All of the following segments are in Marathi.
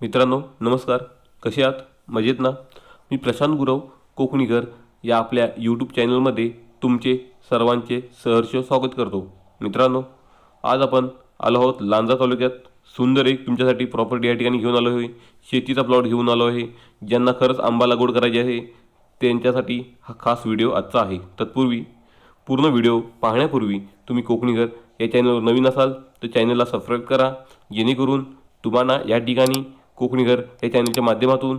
मित्रांनो नमस्कार. कसे आहात? मजेत ना? मी प्रशांत गुरव कोकणीकर या आपल्या यूट्यूब चॅनलमध्ये तुमचे सर्वांचे सहर्ष स्वागत करतो. मित्रांनो आज आपण आलो आहोत लांजा तालुक्यात. सुंदर एक तुमच्यासाठी प्रॉपर्टी या ठिकाणी घेऊन आलो आहे. शेतीचा प्लॉट घेऊन आलो आहे. ज्यांना खरंच आंबा लागवड करायची आहे त्यांच्यासाठी हा खास व्हिडिओ आजचा आहे. तत्पूर्वी पूर्ण व्हिडिओ पाहण्यापूर्वी तुम्ही कोकणीकर या चॅनलवर नवीन असाल तर चॅनलला सबस्क्राईब करा. जेणेकरून तुम्हाला या ठिकाणी कोकणीकर या चॅनलच्या माध्यमातून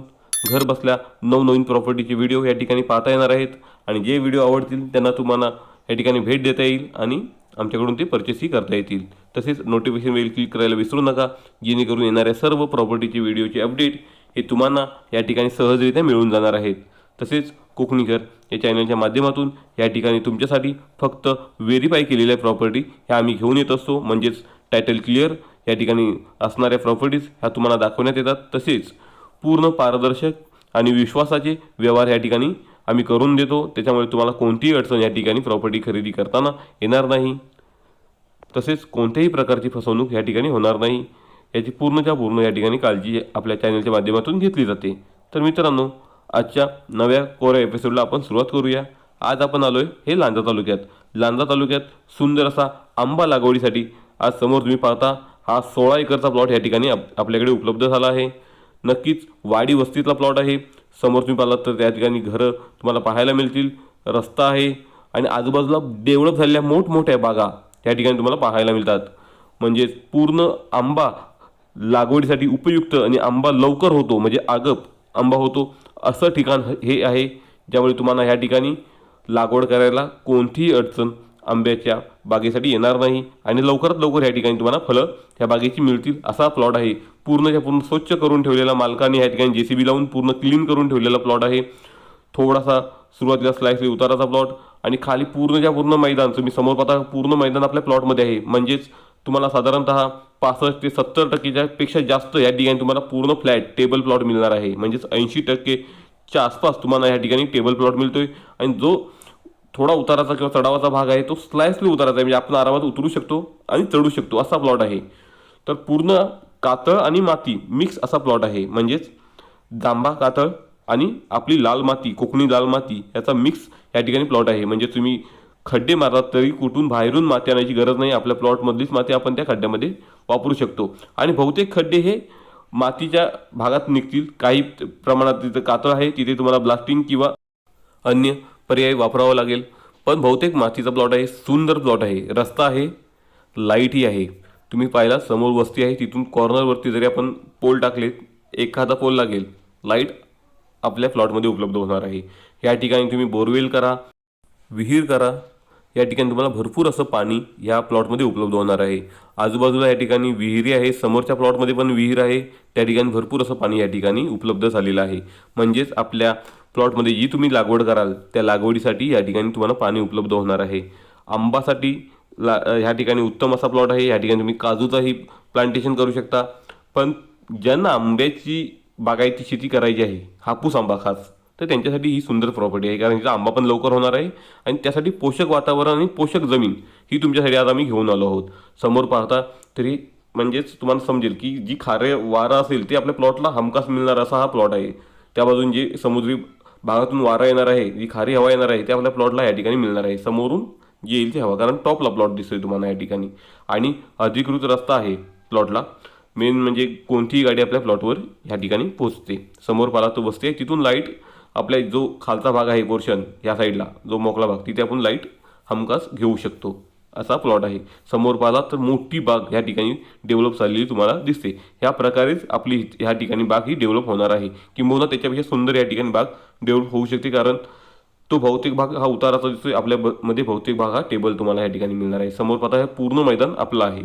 घर बसल्या नवनवीन प्रॉपर्टीचे व्हिडिओ या ठिकाणी पाहता येणार आहेत. आणि जे व्हिडिओ आवडतील त्यांना तुम्हाला या ठिकाणी भेट देता येईल आणि आमच्याकडून ते परचेसही करता येतील. तसेच नोटिफिकेशन वेल क्लिक करायला विसरू नका जेणेकरून येणाऱ्या सर्व प्रॉपर्टीचे व्हिडिओचे अपडेट हे तुम्हाला या ठिकाणी सहजरित्या मिळून जाणार आहेत. तसेच कोकणीकर या चॅनलच्या माध्यमातून या ठिकाणी तुमच्यासाठी फक्त व्हेरीफाय केलेल्या प्रॉपर्टी ह्या आम्ही घेऊन येत असतो. म्हणजेच टायटल क्लिअर या ठिकाणी असणाऱ्या प्रॉपर्टीज ह्या तुम्हाला दाखवण्यात येतात. तसेच पूर्ण पारदर्शक आणि विश्वासाचे व्यवहार या ठिकाणी आम्ही करून देतो. त्याच्यामुळे तुम्हाला कोणतीही अडचण या ठिकाणी प्रॉपर्टी खरेदी करताना येणार नाही. तसेच कोणत्याही प्रकारची फसवणूक या ठिकाणी होणार नाही. याची पूर्णच्या पूर्ण या ठिकाणी काळजी आपल्या चॅनलच्या माध्यमातून घेतली जाते. तर मित्रांनो आजच्या नव्या कोऱ्या एपिसोडला आपण सुरुवात करूया. आज आपण आलो आहे हे लांजा तालुक्यात. लांजा तालुक्यात सुंदर असा आंबा लागवडीसाठी आज समोर तुम्ही पाहता. हा सोळा एकरचा प्लॉट या ठिकाणी आप आपल्याकडे उपलब्ध झाला आहे. नक्कीच वाडी वस्तीतला प्लॉट आहे. समोर तुम्ही पाहिलात तर त्या ठिकाणी घरं तुम्हाला पाहायला मिळतील. रस्ता आहे आणि आजूबाजूला डेव्हलप झालेल्या मोठमोठ्या बागा त्या ठिकाणी तुम्हाला पाहायला मिळतात. म्हणजेच पूर्ण आंबा लागवडीसाठी उपयुक्त आणि आंबा लवकर होतो म्हणजे आगप आंबा होतो असं ठिकाण हे आहे. ज्यामुळे तुम्हाला ह्या ठिकाणी लागवड करायला कोणतीही अडचण आंब्याच्या बागेसाठी येणार नाही आणि लवकरात लवकर या ठिकाणी तुम्हाला फळं ह्या बागेची मिळतील असा प्लॉट आहे. पूर्णच्या पूर्ण स्वच्छ करून ठेवलेला मालकाने ह्या ठिकाणी जे सी बी लावून पूर्ण क्लीन करून ठेवलेला प्लॉट आहे. थोडासा सुरुवातीला स्लाइसली उताराचा प्लॉट आणि खाली पूर्णच्या पूर्ण मैदान तुम्ही समोर पाहता पूर्ण मैदान आपल्या प्लॉटमध्ये आहे. म्हणजेच तुम्हाला साधारणतः पासष्ट ते सत्तर टक्केच्या पेक्षा जास्त या ठिकाणी तुम्हाला पूर्ण फ्लॅट टेबल प्लॉट मिळणार आहे. म्हणजेच ऐंशी टक्केच्या आसपास तुम्हाला या ठिकाणी टेबल प्लॉट मिळतोय. आणि जो थोडा उताराचा किंवा चढावाचा भाग आहे तो स्लायसली उताराचा आहे म्हणजे आपण आरामात उतरू शकतो आणि चढू शकतो असा प्लॉट आहे. तर पूर्ण कातळ आणि माती मिक्स असा प्लॉट आहे. म्हणजेच जांभा कातळ आणि आपली लाल माती कोकणी लाल माती याचा मिक्स या ठिकाणी प्लॉट आहे. म्हणजे तुम्ही खड्डे मारलात तरी कुठून बाहेरून माती आणायची गरज नाही. आपल्या प्लॉटमधलीच माती आपण त्या खड्ड्यामध्ये वापरू शकतो. आणि बहुतेक खड्डे हे मातीच्या भागात निघतील. काही प्रमाणात तिथं कातळ आहे तिथे तुम्हाला ब्लास्टिंग किंवा अन्य पर्याय वापरावा लागेल. पण बहुतेक मातीचा प्लॉट आहे सुंदर प्लॉट आहे. रस्ता आहे लाईटही आहे. तुम्ही पाहिला समोर वस्ती आहे तिथून कॉर्नरवरती जरी आपण पोल टाकलेत एखादा पोल लागेल. लाइट आपल्या प्लॉटमध्ये उपलब्ध होणार आहे. या ठिकाणी तुम्ही बोरवेल करा विहीर करा. या ठिकाणी तुम्हाला भरपूर असं पाणी या प्लॉटमध्ये उपलब्ध होणार आहे. आजूबाजूला या ठिकाणी विहिरी आहे समोरच्या प्लॉटमध्ये पण विहीर आहे. त्या ठिकाणी भरपूर असं पाणी या ठिकाणी उपलब्ध झालेलं आहे. म्हणजेच आपल्या प्लॉटमध्ये जी तुम्ही लागवड कराल त्या लागवडीसाठी या ठिकाणी तुम्हाला पाणी उपलब्ध होणार आहे. आंबासाठी ला ह्या ठिकाणी उत्तम असा प्लॉट आहे. या ठिकाणी तुम्ही काजूचाही प्लांटेशन करू शकता. पण ज्यांना आंब्याची बागायती शेती करायची आहे हापूस आंबा खास तर त्यांच्यासाठी ही सुंदर प्रॉपर्टी आहे. कारण तिचा आंबा पण लवकर होणार आहे आणि त्यासाठी पोषक वातावरण आणि पोषक जमीन ही तुमच्यासाठी आज आम्ही घेऊन आलो आहोत. समोर पाहता तरी म्हणजेच तुम्हाला समजेल की जी खारे वारा असेल ते आपल्या प्लॉटला हमखास मिळणार असा हा प्लॉट आहे. त्या बाजून जे समुद्री भागातून वारा येणार आहे जी खारी हवा येणार आहे ते आपल्या प्लॉटला या ठिकाणी मिळणार आहे. समोरून येईल ती हवा कारण टॉपला प्लॉट दिसतोय तुम्हाला या ठिकाणी. आणि अधिकृत रस्ता आहे प्लॉटला मेन म्हणजे कोणतीही गाडी आपल्या प्लॉटवर ह्या ठिकाणी पोहोचते. समोर पाला तो बसते. तिथून लाइट आपल्या जो खालचा भाग आहे पोर्शन या साईडला जो मोकळा भाग तिथे आपण लाइट हमखास घेऊ शकतो. असा प्लॉट आहे. समोर पाहिला तर मोठी बाग ह्या ठिकाणी डेव्हलप झालेली तुम्हाला दिसते. ह्या प्रकारेच आपली ह्या ठिकाणी बाग ही डेव्हलप होणार आहे. किंबहुना त्याच्यापेक्षा सुंदर या ठिकाणी बाग डेव्हलप होऊ शकते. कारण तो भौतिक भाग हा उताराचा दिसतोय. आपल्या ब- मध्ये भौतिक भाग हा टेबल तुम्हाला या ठिकाणी मिळणार आहे. समोर पाहता हे पूर्ण मैदान आपलं आहे.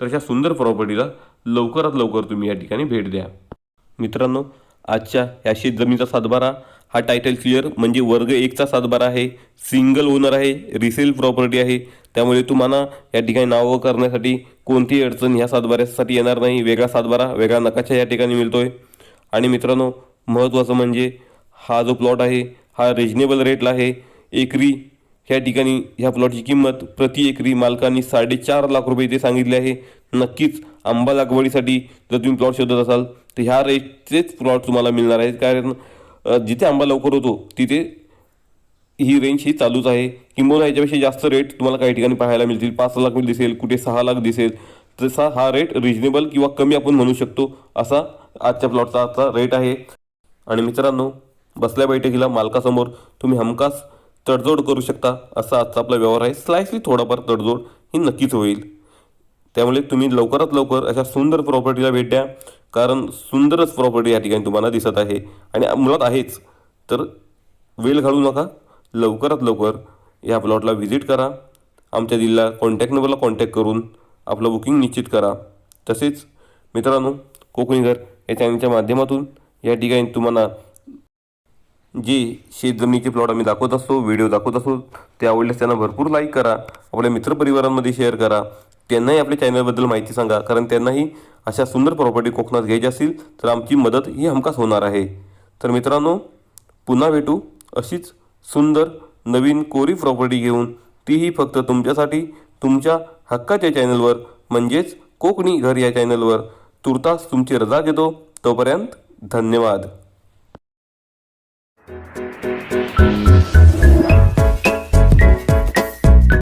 तर अशा सुंदर प्रॉपर्टीला लवकरात लवकर तुम्ही या ठिकाणी भेट द्या. मित्रांनो आजच्या या शेत जमिनीचा सातबारा हा टायटल क्लिअर म्हणजे वर्ग एकचा सातबारा आहे सिंगल ओनर आहे रिसेल प्रॉपर्टी आहे. त्यामुळे तुम्हाला या ठिकाणी नावं करण्यासाठी कोणतीही अडचण ह्या सातबाऱ्यासाठी येणार नाही. वेगळा सातबारा वेगळा नकाशा या ठिकाणी मिळतो आहे आणि मित्रांनो महत्त्वाचं म्हणजे हा जो प्लॉट आहे हा रिजनेबल रेटला आहे. एकरी ह्या ठिकाणी ह्या प्लॉटची किंमत प्रति एकरी मालकांनी साडेचार लाख रुपये इथे सांगितले आहे. नक्कीच आंबा लागवडीसाठी जर तुम्ही प्लॉट शोधत असाल तर ह्या रेटचेच प्लॉट तुम्हाला मिळणार आहेत. कारण जिथे आंबा लवकर होतो तिथे ही रेंज ही चालूच आहे. किंबहुना याच्यापेक्षा जास्त रेट तुम्हाला काही ठिकाणी पाहायला मिळतील. पाच लाख दिसेल कुठे सहा लाख दिसेल. तसा हा रेट रिजनेबल किंवा कमी आपण म्हणू शकतो असा आजच्या प्लॉटचा आजचा रेट आहे. आणि मित्रांनो बसल्या बैठकीला मालकासमोर तुम्ही हमखास तडजोड करू शकता असा आजचा आपला व्यवहार आहे. स्लाइसली थोडाफार तडजोड ही नक्कीच होईल. त्यामुळे तुम्ही लवकरात लवकर अशा सुंदर प्रॉपर्टीला भेट द्या. कारण सुंदरच प्रॉपर्टी या ठिकाणी तुम्हाला दिसत आहे. आणि मुळात आहेच. तर वेळ घालू नका. लवकरात लवकर या प्लॉटला व्हिजिट करा. आमच्या दिल्ला कॉन्टॅक्ट नंबरला कॉन्टॅक्ट करून आपलं बुकिंग निश्चित करा. तसेच मित्रांनो कोकणीघर या चॅनलच्या माध्यमातून या ठिकाणी तुम्हाला जे शेत जमिनीचे प्लॉट आम्ही दाखवत असतो व्हिडिओ दाखवत असतो ते आवडल्यास त्यांना भरपूर लाईक करा. आपल्या मित्रपरिवारांमध्ये शेअर करा. त्यांनाही आपल्या चॅनलबद्दल माहिती सांगा कारण त्यांनाही अशा सुंदर प्रॉपर्टी कोकणात घ्यायची असतील तर आमची मदत ही हमखास होणार आहे. तर मित्रांनो पुन्हा भेटू अशीच सुंदर नवीन कोरी प्रॉपर्टी घेऊन. तीही फक्त तुमच्यासाठी तुमच्या हक्काच्या चॅनलवर म्हणजेच कोकणी घर या चॅनलवर. तुर्तास तुमची रजा घेतो तोपर्यंत धन्यवाद.